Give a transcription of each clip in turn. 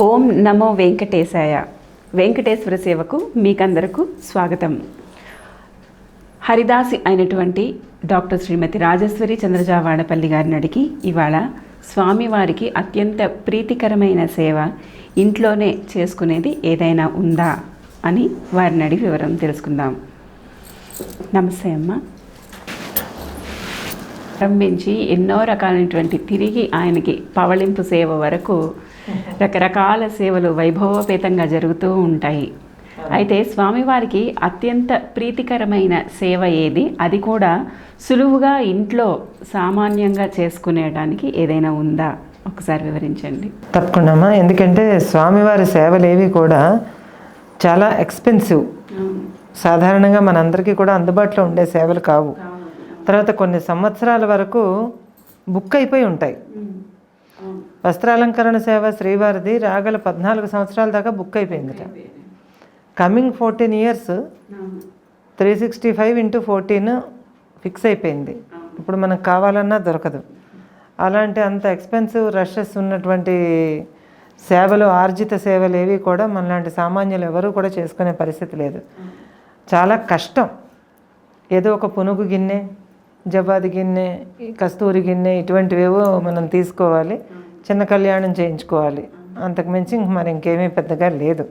ఓం నమో వెంకటేశాయ. వెంకటేశ్వర సేవకు మీకందరకు స్వాగతం. హరిదాసి అయినటువంటి డాక్టర్ శ్రీమతి రాజేశ్వరి చంద్రజావాడపల్లి గారిని అడిగి ఇవాళ స్వామివారికి అత్యంత ప్రీతికరమైన సేవ ఇంట్లోనే చేసుకునేది ఏదైనా ఉందా అని వారిని అడిగి వివరం తెలుసుకుందాం. నమస్తే అమ్మ. ప్రారంభించి ఎన్నో రకాలైనటువంటి తిరిగి ఆయనకి పవళింపు సేవ వరకు రకరకాల సేవలు వైభవోపేతంగా జరుగుతూ ఉంటాయి. అయితే స్వామివారికి అత్యంత ప్రీతికరమైన సేవ ఏది? అది కూడా సులువుగా ఇంట్లో సామాన్యంగా చేసుకునేడానికి ఏదైనా ఉందా? ఒకసారి వివరించండి. తప్పకుండామా ఎందుకంటే స్వామివారి సేవలేవి కూడా చాలా ఎక్స్పెన్సివ్ సాధారణంగా మనందరికీ కూడా అందుబాటులో ఉండే సేవలు కావు. తర్వాత కొన్ని సంవత్సరాల వరకు బుక్ అయిపోయి ఉంటాయి. వస్త్రాలంకరణ సేవ శ్రీవారిది రాగల పద్నాలుగు సంవత్సరాల దాకా book అయిపోయిందిట. Coming fourteen years three sixty five into fourteen fix అయిపోయింది. ఇప్పుడు మనకు కావాలన్నా దొరకదు. అలాంటి అంత ఎక్స్పెన్సివ్ రషెస్ ఉన్నటువంటి సేవలు ఆర్జిత సేవలు ఏవి కూడా మనలాంటి సామాన్యులు ఎవరూ కూడా చేసుకునే పరిస్థితి లేదు. చాలా కష్టం. ఏదో ఒక పునుగు గిన్నె జబాది గిన్నె కస్తూరి గిన్నె ఇటువంటివేవో మనం తీసుకోవాలి. చిన్న కళ్యాణం చేయించుకోవాలి. అంతకుమించి ఇంక మరి ఇంకేమీ పెద్దగా లేదు.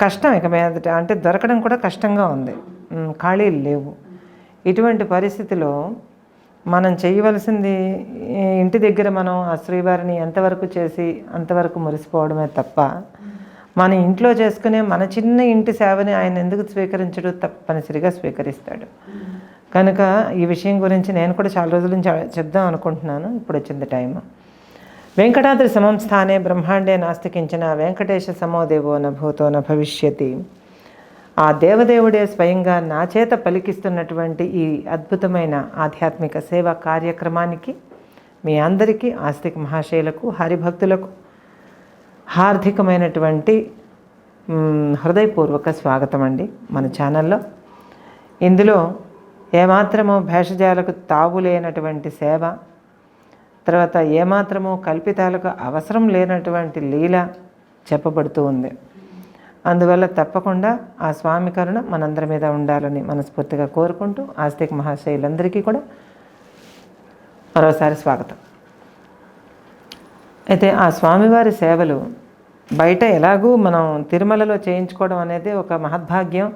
కష్టం ఇక మీదట. అంటే దొరకడం కూడా కష్టంగా ఉంది. ఖాళీలు లేవు. ఇటువంటి పరిస్థితిలో మనం చేయవలసింది ఇంటి దగ్గర మనం ఆ శ్రీవారిని ఎంతవరకు చేసి అంతవరకు మురిసిపోవడమే తప్ప మన ఇంట్లో చేసుకునే మన చిన్న ఇంటి సేవని ఆయన ఎందుకు స్వీకరించడు? తప్పనిసరిగా స్వీకరిస్తాడు. కనుక ఈ విషయం గురించి నేను కూడా చాలా రోజుల నుంచి చెప్దాం అనుకుంటున్నాను. ఇప్పుడు వచ్చింది టైం వెంకటాద్రి సమం స్థానే బ్రహ్మాండే నాస్తికించిన వెంకటేశ సమోదేవో నభూతోన భూతో న భవిష్యతి. ఆ దేవదేవుడే స్వయంగా నా చేత పలికిస్తున్నటువంటి ఈ అద్భుతమైన ఆధ్యాత్మిక సేవ కార్యక్రమానికి మీ అందరికీ ఆస్తిక మహాశయులకు హరిభక్తులకు హార్దికమైనటువంటి హృదయపూర్వక స్వాగతం అండి మన ఛానల్లో. ఇందులో ఏమాత్రమో భేషజాలకు తావు లేనటువంటి సేవ తర్వాత ఏమాత్రము కల్పితాలకు అవసరం లేనటువంటి లీల చెప్పబడుతూ ఉంది. అందువల్ల తప్పకుండా ఆ స్వామి కరుణ మనందరి మీద ఉండాలని మనస్ఫూర్తిగా కోరుకుంటూ ఆస్తిక మహాశైలందరికీ కూడా మరోసారి స్వాగతం. అయితే ఆ స్వామివారి సేవలు బయట ఎలాగూ మనం తిరుమలలో చేయించుకోవడం అనేది ఒక మహద్భాగ్యం.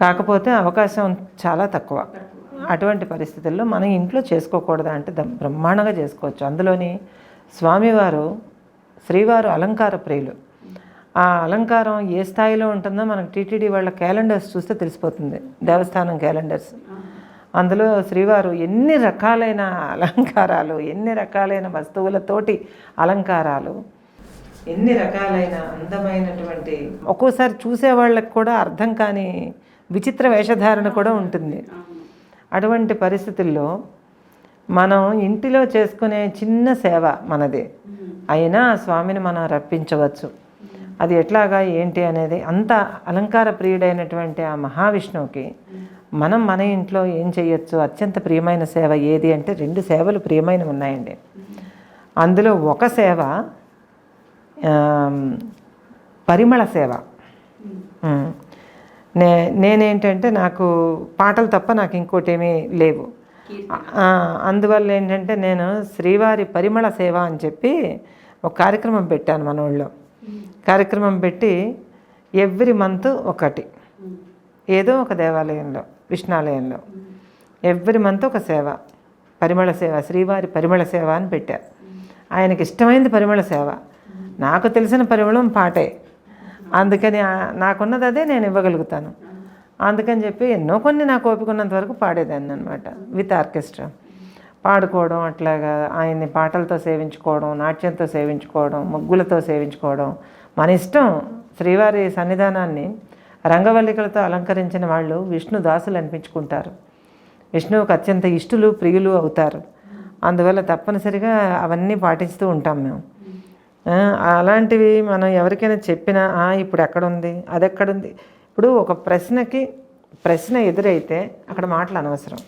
కాకపోతే అవకాశం చాలా తక్కువ. అటువంటి పరిస్థితుల్లో మనం ఇంట్లో చేసుకోకూడదా అంటే ద- బ్రహ్మాండంగా చేసుకోవచ్చు. అందులోని స్వామివారు శ్రీవారు అలంకార ప్రియులు. ఆ అలంకారం ఏ స్థాయిలో ఉంటుందో మనకు టీటీడీ వాళ్ళ క్యాలెండర్స్ చూస్తే తెలిసిపోతుంది. దేవస్థానం క్యాలెండర్స్. అందులో శ్రీవారు ఎన్ని రకాలైన అలంకారాలు ఎన్ని రకాలైన వస్తువులతోటి అలంకారాలు ఎన్ని రకాలైన అందమైనటువంటి ఒక్కోసారి చూసే వాళ్ళకి కూడా అర్థం కాని విచిత్ర వేషధారణ కూడా ఉంటుంది. అటువంటి పరిస్థితుల్లో మనం ఇంటిలో చేసుకునే చిన్న సేవ మనది. అయినా ఆ స్వామిని మనం రప్పించవచ్చు. అది ఎట్లాగా ఏంటి అనేది అంత అలంకార ప్రియుడైనటువంటి ఆ మహావిష్ణువుకి మనం మన ఇంట్లో ఏం చేయొచ్చు? అత్యంత ప్రియమైన సేవ ఏది అంటే రెండు సేవలు ప్రియమైనవి ఉన్నాయండి. అందులో ఒక సేవ పరిమళ సేవ. నే నేనేంటంటే నాకు పాటలు తప్ప నాకు ఇంకోటి ఏమీ లేవు అందువల్ల ఏంటంటే నేను శ్రీవారి పరిమళ సేవ అని చెప్పి ఒక కార్యక్రమం పెట్టాను మన ఊళ్ళో కార్యక్రమం పెట్టి ఎవ్రీ మంత్ ఒకటి. ఏదో ఒక దేవాలయంలో విష్ణాలయంలో ఎవ్రీ మంత్ ఒక సేవ. పరిమళ సేవ శ్రీవారి పరిమళ సేవ అని పెట్టారు ఆయనకి ఇష్టమైంది పరిమళ సేవ. నాకు తెలిసిన పరిమళం పాటే. అందుకని నాకున్నది అదే నేను ఇవ్వగలుగుతాను. అందుకని చెప్పి ఎన్నో కొన్ని నాకు ఓపిక ఉన్నంత వరకు పాడేదాన్ని అనమాట విత్ ఆర్కెస్ట్రా. పాడుకోవడం అట్లాగా ఆయన్ని పాటలతో సేవించుకోవడం నాట్యంతో సేవించుకోవడం ముగ్గులతో సేవించుకోవడం. మన ఇష్టం శ్రీవారి సన్నిధానాన్ని రంగవల్లికలతో అలంకరించిన వాళ్ళు విష్ణు దాసులు అనిపించుకుంటారు. విష్ణువుకు అత్యంత ఇష్టలు ప్రియులు అవుతారు. అందువల్ల తప్పనిసరిగా అవన్నీ పాటిస్తూ ఉంటాం మేము. అలాంటివి మనం ఎవరికైనా చెప్పినా ఇప్పుడు ఎక్కడుంది? అది ఎక్కడుంది ఇప్పుడు ఒక ప్రశ్నకి ప్రశ్న ఎదురైతే అక్కడ మాటలు అనవసరం.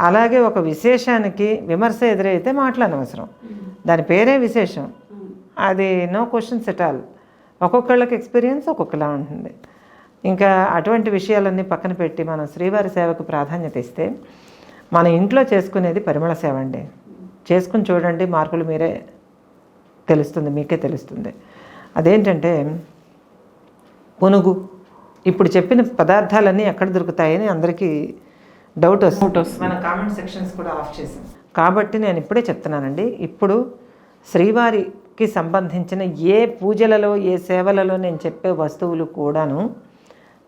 అలాగే ఒక విశేషానికి విమర్శ ఎదురైతే మాటలు అనవసరం. దాని పేరే విశేషం. అది నో క్వశ్చన్స్ ఎట్ ఆల్ ఒక్కొక్కళ్ళకి ఎక్స్పీరియన్స్ ఒక్కొక్కలా ఉంటుంది. ఇంకా అటువంటి విషయాలన్నీ పక్కన పెట్టి మనం శ్రీవారి సేవకు ప్రాధాన్యత ఇస్తే మన ఇంట్లో చేసుకునేది పరిమళ సేవ అండి. చేసుకుని చూడండి మార్కులు మీరే తెలుస్తుంది మీకే తెలుస్తుంది. అదేంటంటే పునుగు ఇప్పుడు చెప్పిన పదార్థాలన్నీ ఎక్కడ దొరుకుతాయని అందరికీ డౌట్ వస్తుంది. మన కామెంట్ సెక్షన్స్ కూడా ఆఫ్ చేసాం కాబట్టి నేను ఇప్పుడే చెప్తున్నానండి ఇప్పుడు శ్రీవారికి సంబంధించిన ఏ పూజలలో ఏ సేవలలో నేను చెప్పే వస్తువులు కూడాను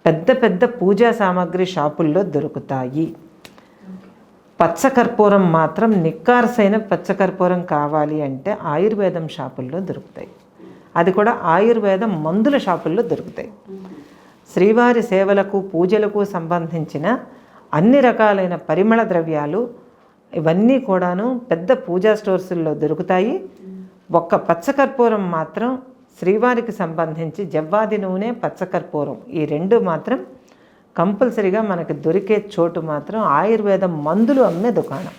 పెద్ద పెద్ద పూజా సామాగ్రి షాపుల్లో దొరుకుతాయి. పచ్చకర్పూరం మాత్రం నిక్కారసైన పచ్చకర్పూరం కావాలి అంటే ఆయుర్వేదం షాపుల్లో దొరుకుతాయి. అది కూడా ఆయుర్వేదం మందుల షాపుల్లో దొరుకుతాయి. శ్రీవారి సేవలకు పూజలకు సంబంధించిన అన్ని రకాలైన పరిమళ ద్రవ్యాలు ఇవన్నీ కూడాను పెద్ద పూజా స్టోర్సుల్లో దొరుకుతాయి. ఒక్క పచ్చకర్పూరం మాత్రం శ్రీవారికి సంబంధించి జవ్వాది నూనె పచ్చకర్పూరం ఈ రెండు మాత్రం కంపల్సరిగా మనకి దొరికే చోటు మాత్రం ఆయుర్వేదం మందులు అమ్మే దుకాణం.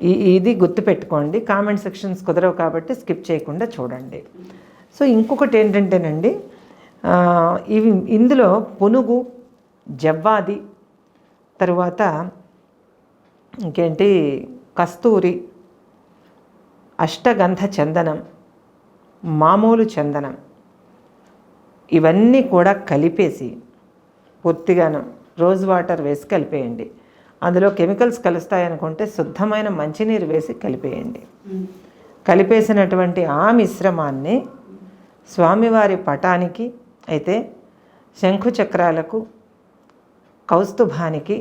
ఈ ఇది గుర్తుపెట్టుకోండి. కామెంట్ సెక్షన్స్ కుదరవు కాబట్టి స్కిప్ చేయకుండా చూడండి. సో ఇంకొకటి ఏంటంటేనండి ఇవి ఇందులో పునుగు జవ్వాది తరువాత ఇంకేంటి కస్తూరి అష్టగంధ చందనం మామూలు చందనం ఇవన్నీ కూడా కలిపేసి పూర్తిగాను రోజ్ వాటర్ వేసి కలిపేయండి. అందులో కెమికల్స్ కలుస్తాయనుకుంటే శుద్ధమైన మంచినీరు వేసి కలిపేయండి. కలిపేసినటువంటి ఆ మిశ్రమాన్ని స్వామివారి పటానికి అయితే శంఖు చక్రాలకు కౌస్తుభానికి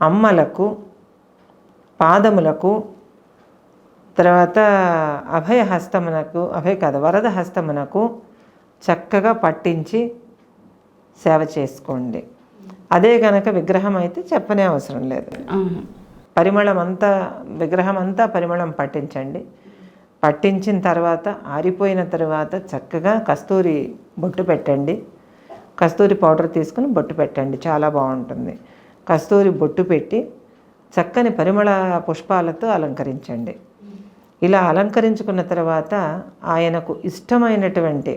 అమ్మలకు పాదములకు తర్వాత అభయ హస్తమునకు అభయ కాదు వరద హస్తమునకు చక్కగా పట్టించి సేవ చేసుకోండి. అదే గనక విగ్రహం అయితే చెప్పనే అవసరం లేదు. పరిమళం అంతా విగ్రహం అంతా పరిమళం పట్టించండి. పట్టించిన తర్వాత ఆరిపోయిన తర్వాత చక్కగా కస్తూరి బొట్టు పెట్టండి. కస్తూరి పౌడర్ తీసుకుని బొట్టు పెట్టండి. చాలా బాగుంటుంది. కస్తూరి బొట్టు పెట్టి చక్కని పరిమళ పుష్పాలతో అలంకరించండి. ఇలా అలంకరించుకున్న తర్వాత ఆయనకు ఇష్టమైనటువంటి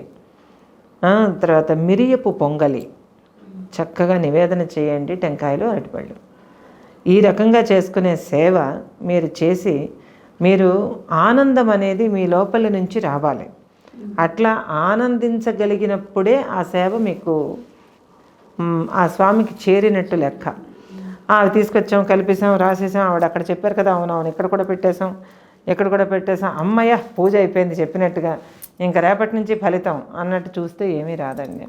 తర్వాత మిరియపు పొంగలి. చక్కగా నివేదన చేయండి టెంకాయలు అరటిపళ్ళు. ఈ రకంగా చేసుకునే సేవ మీరు చేసి మీరు ఆనందం అనేది మీ లోపల నుంచి రావాలి. అట్లా ఆనందించగలిగినప్పుడే ఆ సేవ మీకు ఆ స్వామికి చేరినట్టు లెక్క. అవి తీసుకొచ్చాం కలిపేసాం రాసేసాం ఆవిడ అక్కడ చెప్పారు కదా అవునవును ఇక్కడ కూడా పెట్టేశాం ఇక్కడ కూడా పెట్టేశాం. అమ్మయ్య పూజ అయిపోయింది చెప్పినట్టుగా. ఇంకా రేపటి నుంచి ఫలితం అన్నట్టు చూస్తే ఏమీ రాదండి.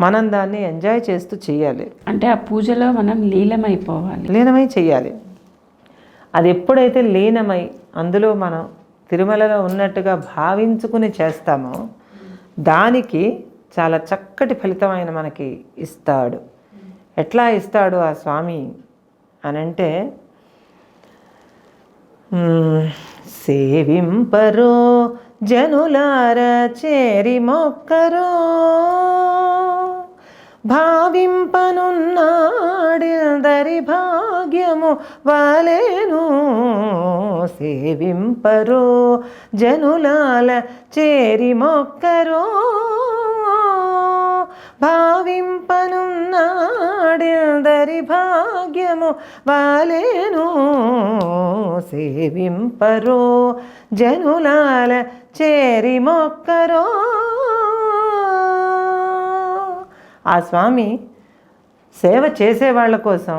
మనం దాన్ని ఎంజాయ్ చేస్తూ చేయాలి. అంటే ఆ పూజలో మనం లీలమైపోవాలి లీనమై చెయ్యాలి అది ఎప్పుడైతే లీనమై అందులో మనం తిరుమలలో ఉన్నట్టుగా భావించుకుని చేస్తామో దానికి చాలా చక్కటి ఫలితం ఆయన మనకి ఇస్తాడు. ఎట్లా ఇస్తాడు ఆ స్వామి అనంటే మ్మ్. సేవింపరో జనులార చేరి మొక్కరు. భావింపనున్నాడిదరి భాగ్యము వాలేను సేవింపరో. జనులాల చేరి మొక్కరో. భావింపనున్నాడిదరి భాగ్యము వాలేను సేవింపరో. జనులాల చేరి మొక్కరో. ఆ స్వామి సేవ చేసే వాళ్ళ కోసం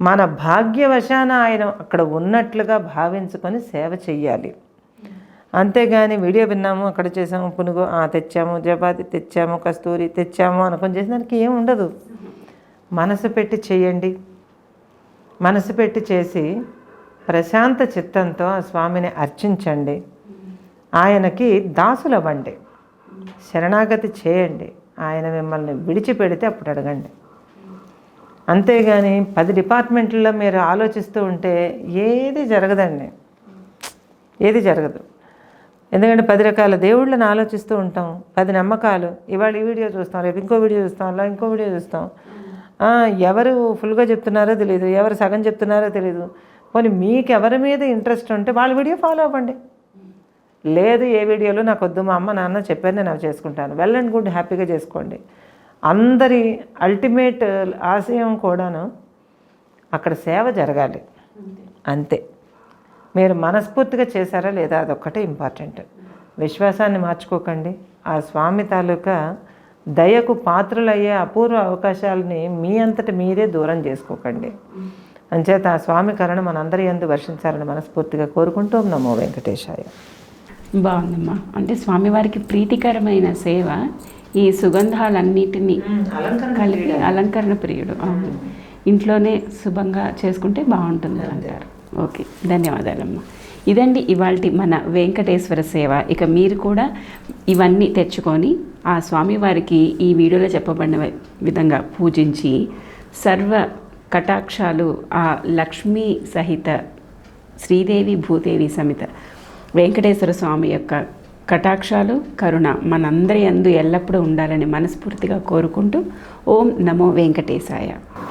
మన భాగ్యవశాన ఆయన అక్కడ ఉన్నట్లుగా భావించుకొని సేవ చెయ్యాలి. అంతేగాని వీడియో విన్నాము అక్కడ చేసాము పునుగు ఆ, తెచ్చాము చపాతి తెచ్చాము కస్తూరి తెచ్చాము అనుకొని చేసిన దానికి ఏం ఉండదు. మనసు పెట్టి చేయండి మనసు పెట్టి చేసి ప్రశాంత చిత్తంతో ఆ స్వామిని అర్చించండి. ఆయనకి దాసులవ్వండి. శరణాగతి చేయండి. ఆయన మిమ్మల్ని విడిచిపెడితే అప్పుడు అడగండి. అంతేగాని పది డిపార్ట్మెంట్లలో మీరు ఆలోచిస్తూ ఉంటే ఏది జరగదండి. ఏది జరగదు. ఎందుకంటే పది రకాల దేవుళ్ళని ఆలోచిస్తూ ఉంటాం. పది నమ్మకాలు. ఇవాళ ఈ వీడియో చూస్తాం రేపు ఇంకో వీడియో చూస్తాం అలా ఇంకో వీడియో చూస్తాం. ఎవరు ఫుల్గా చెప్తున్నారో తెలియదు ఎవరు సగం చెప్తున్నారో తెలియదు పోనీ మీకు ఎవరి మీద ఇంట్రెస్ట్ ఉంటే వాళ్ళ వీడియో ఫాలో అవ్వండి. లేదు ఏ వీడియోలో నాకు వద్దు మా అమ్మ నాన్న చెప్పారు నేను అవి చేసుకుంటాను. వెల్ అండ్ గుడ్ హ్యాపీగా చేసుకోండి. అందరి అల్టిమేట్ ఆశయం కూడాను అక్కడ సేవ జరగాలి. అంతే. మీరు మనస్ఫూర్తిగా చేశారా లేదా అదొక్కటే ఇంపార్టెంట్ విశ్వాసాన్ని మార్చుకోకండి. ఆ స్వామి తాలూకా దయకు పాత్రలయ్యే అపూర్వ అవకాశాలని మీ అంతటి మీరే దూరం చేసుకోకండి. అంచేత ఆ స్వామి కరణ మనందరి ఎందు వర్షించాలని మనస్ఫూర్తిగా కోరుకుంటూ నమో వెంకటేశాయ. బాగుందమ్మా. అంటే స్వామివారికి ప్రీతికరమైన సేవ ఈ సుగంధాలన్నిటినీ కలిపి అలంకరణ ప్రియుడు. అవును. ఇంట్లోనే శుభంగా చేసుకుంటే బాగుంటుంది అంటారు. ఓకే. ధన్యవాదాలమ్మా. ఇదండి ఇవాళ మన వెంకటేశ్వర సేవ. ఇక మీరు కూడా ఇవన్నీ తెచ్చుకొని ఆ స్వామివారికి ఈ వీడియోలో చెప్పబడిన విధంగా పూజించి సర్వ కటాక్షాలు ఆ లక్ష్మీ సహిత శ్రీదేవి భూదేవి సమిత వెంకటేశ్వర స్వామి యొక్క కటాక్షాలు కరుణ మనందరి అందు ఎల్లప్పుడూ ఉండాలని మనస్ఫూర్తిగా కోరుకుంటూ ఓం నమో వెంకటేశాయ.